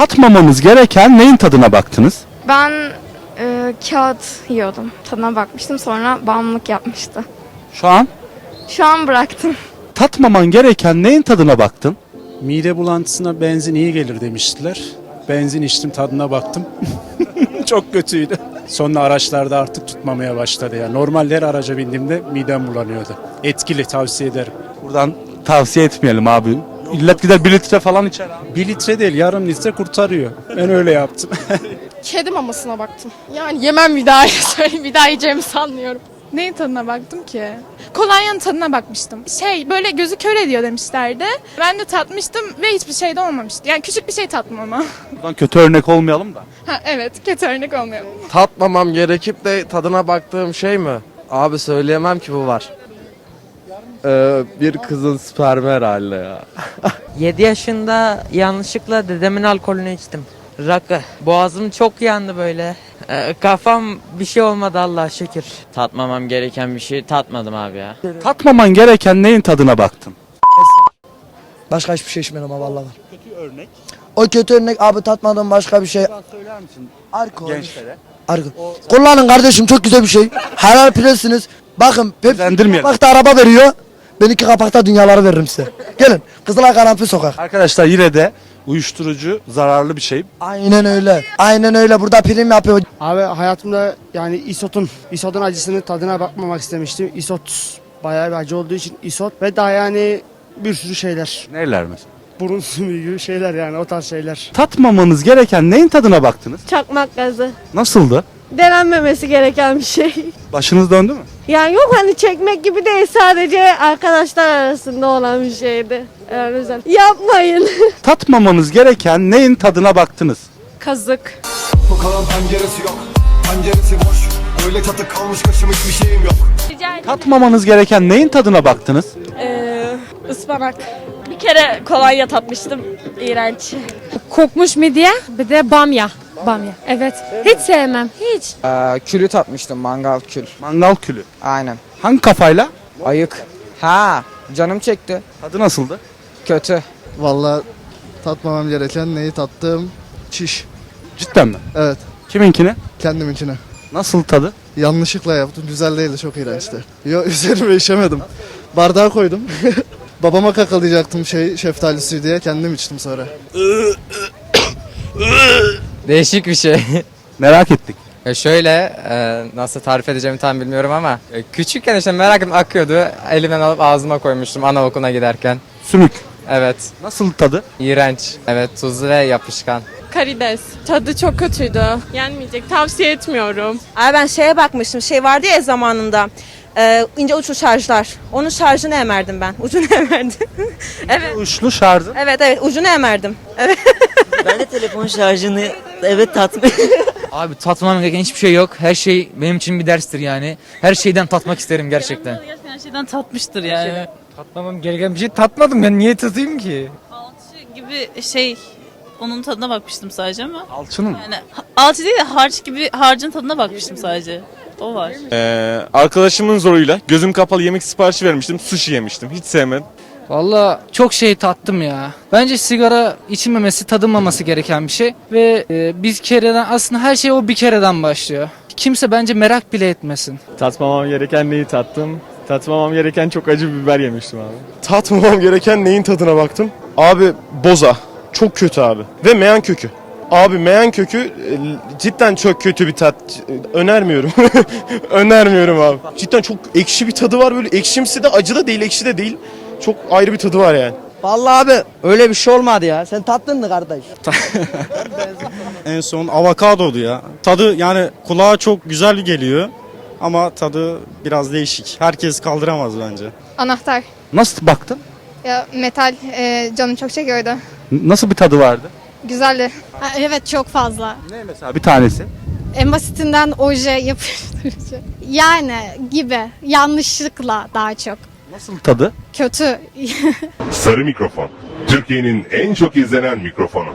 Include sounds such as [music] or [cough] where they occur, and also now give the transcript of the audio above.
Tatmamanız gereken neyin tadına baktınız? Ben e, kağıt yiyordum. Tadına bakmıştım sonra bağımlılık yapmıştı. Şu an Şu an bıraktım. tatmaman gereken neyin tadına baktın? Mide bulantısına benzin iyi gelir demiştiler. Benzin içtim tadına baktım. [laughs] Çok kötüydü. Sonra araçlarda artık tutmamaya başladı ya. Normalde her araca bindiğimde midem bulanıyordu. Etkili tavsiye ederim. Buradan tavsiye etmeyelim abi. İllet gider bir litre falan içer abi. Bir litre değil yarım litre kurtarıyor. Ben öyle yaptım. [laughs] Kedi mamasına baktım. Yani yemem bir daha [laughs] söyleyeyim. Bir daha yiyeceğimi sanmıyorum. Neyin tadına baktım ki? Kolonyanın tadına bakmıştım. Şey böyle gözü kör ediyor demişlerdi. Ben de tatmıştım ve hiçbir şey de olmamıştı. Yani küçük bir şey tattım ama. [laughs] Buradan kötü örnek olmayalım da. Ha, evet kötü örnek olmayalım. tatmamam gerekip de tadına baktığım şey mi? Abi söyleyemem ki bu var. Ee, bir kızın spermi herhalde ya. [laughs] 7 yaşında yanlışlıkla dedemin alkolünü içtim. Rakı. Boğazım çok yandı böyle. Ee, kafam bir şey olmadı Allah'a şükür. Tatmamam gereken bir şey tatmadım abi ya. Tatmaman gereken neyin tadına baktın? Başka hiçbir şey içmiyorum ama vallahi. Kötü örnek. O kötü örnek abi tatmadığım başka bir şey. Söyler misin Alkol. gençlere? Alkol. Kullanın kardeşim çok güzel bir şey. Helal pilesiniz. Bakın Pepsi Özendirmeyelim. kapakta araba veriyor. Ben iki kapakta dünyaları veririm size. Gelin. Kızılay Karanfil Sokak. Arkadaşlar yine de uyuşturucu zararlı bir şey. Aynen öyle. Aynen öyle. Burada prim yapıyor. Abi hayatımda yani isotun, isotun acısının tadına bakmamak istemiştim. Isot bayağı bir acı olduğu için isot ve daha yani bir sürü şeyler. Neler mesela? Burun sümüğü gibi şeyler yani o tarz şeyler. Tatmamanız gereken neyin tadına baktınız? Çakmak gazı. Nasıldı? Denenmemesi gereken bir şey. Başınız döndü mü? Yani yok hani çekmek gibi değil sadece arkadaşlar arasında olan bir şeydi. Yani özel. Yapmayın. [laughs] Tatmamanız gereken neyin tadına baktınız? Kazık. Bu kalan penceresi yok Penceresi boş Öyle çatı kalmış kaşım hiçbir şeyim yok Tatmamanız gereken neyin tadına baktınız? Ispanak. Bir kere kolonya tatmıştım. İğrenç. Kokmuş midye bir de bamya. Bamya. Evet. Hiç sevmem. Hiç. külü tatmıştım mangal kül. Mangal külü. Aynen. Hangi kafayla? Ayık. Ha canım çekti. Tadı nasıldı? Kötü. Vallahi tatmamam gereken neyi tattım? Çiş. Cidden mi? Evet. Kiminkine? Kendim içine. Nasıl tadı? Yanlışlıkla yaptım. Güzel değildi. Çok iğrençti. Yo [laughs] üzerime işemedim. Bardağa koydum. [laughs] Babama kakalayacaktım şey şeftali suyu diye kendim içtim sonra. Değişik bir şey. [laughs] Merak ettik. Ya şöyle e, nasıl tarif edeceğimi tam bilmiyorum ama e, küçükken işte merak ettim akıyordu. Elimden alıp ağzıma koymuştum anaokuluna giderken. Sümük. Evet. Nasıl tadı? iğrenç. Evet tuzlu ve yapışkan. Karides. Tadı çok kötüydü. Yenmeyecek. Tavsiye etmiyorum. Abi ben şeye bakmıştım. Şey vardı ya zamanında. Ee, ince uçlu şarjlar. Onun şarjını emerdim ben. [laughs] Ucunu emerdim. evet. Uçlu şarjı. Evet evet ucunu emerdim. Ben de telefon şarjını evet tatmış. [laughs] Abi tatmam gereken hiçbir şey yok. Her şey benim için bir derstir yani. Her şeyden tatmak isterim gerçekten. Gerçekten her şeyden tatmıştır yani. Tatmamam gereken bir şey tatmadım ben niye tatayım ki? Alçı gibi şey onun tadına bakmıştım sadece ama. Alçının mı? Yani ha- alçı değil de harç gibi harcın tadına bakmıştım sadece. O var. Ee, arkadaşımın zoruyla gözüm kapalı yemek siparişi vermiştim. Sushi yemiştim. Hiç sevmedim. Valla çok şey tattım ya. Bence sigara içilmemesi, tadılmaması gereken bir şey. Ve e, biz kereden aslında her şey o bir kereden başlıyor. Kimse bence merak bile etmesin. Tatmamam gereken neyi tattım? Tatmamam gereken çok acı bir biber yemiştim abi. Tatmamam gereken neyin tadına baktım? Abi boza. Çok kötü abi. Ve meyan kökü. Abi meyan kökü e, cidden çok kötü bir tat. Önermiyorum. [laughs] Önermiyorum abi. Cidden çok ekşi bir tadı var böyle. Ekşimsi de acı da değil, ekşi de değil. Çok ayrı bir tadı var yani. Vallahi abi öyle bir şey olmadı ya. Sen tattın mı kardeş? [laughs] en son avokadodu ya. Tadı yani kulağa çok güzel geliyor. Ama tadı biraz değişik. Herkes kaldıramaz bence. Anahtar. Nasıl baktın? Ya metal e, canım çok çekiyordu. N- Nasıl bir tadı vardı? Güzeldi. evet çok fazla. Ne mesela bir tanesi? En basitinden oje yapıştırıcı. [laughs] Yani gibi. Yanlışlıkla daha çok. Nasıl tadı? Kötü. [laughs] Sarı mikrofon Türkiye'nin en çok izlenen mikrofonu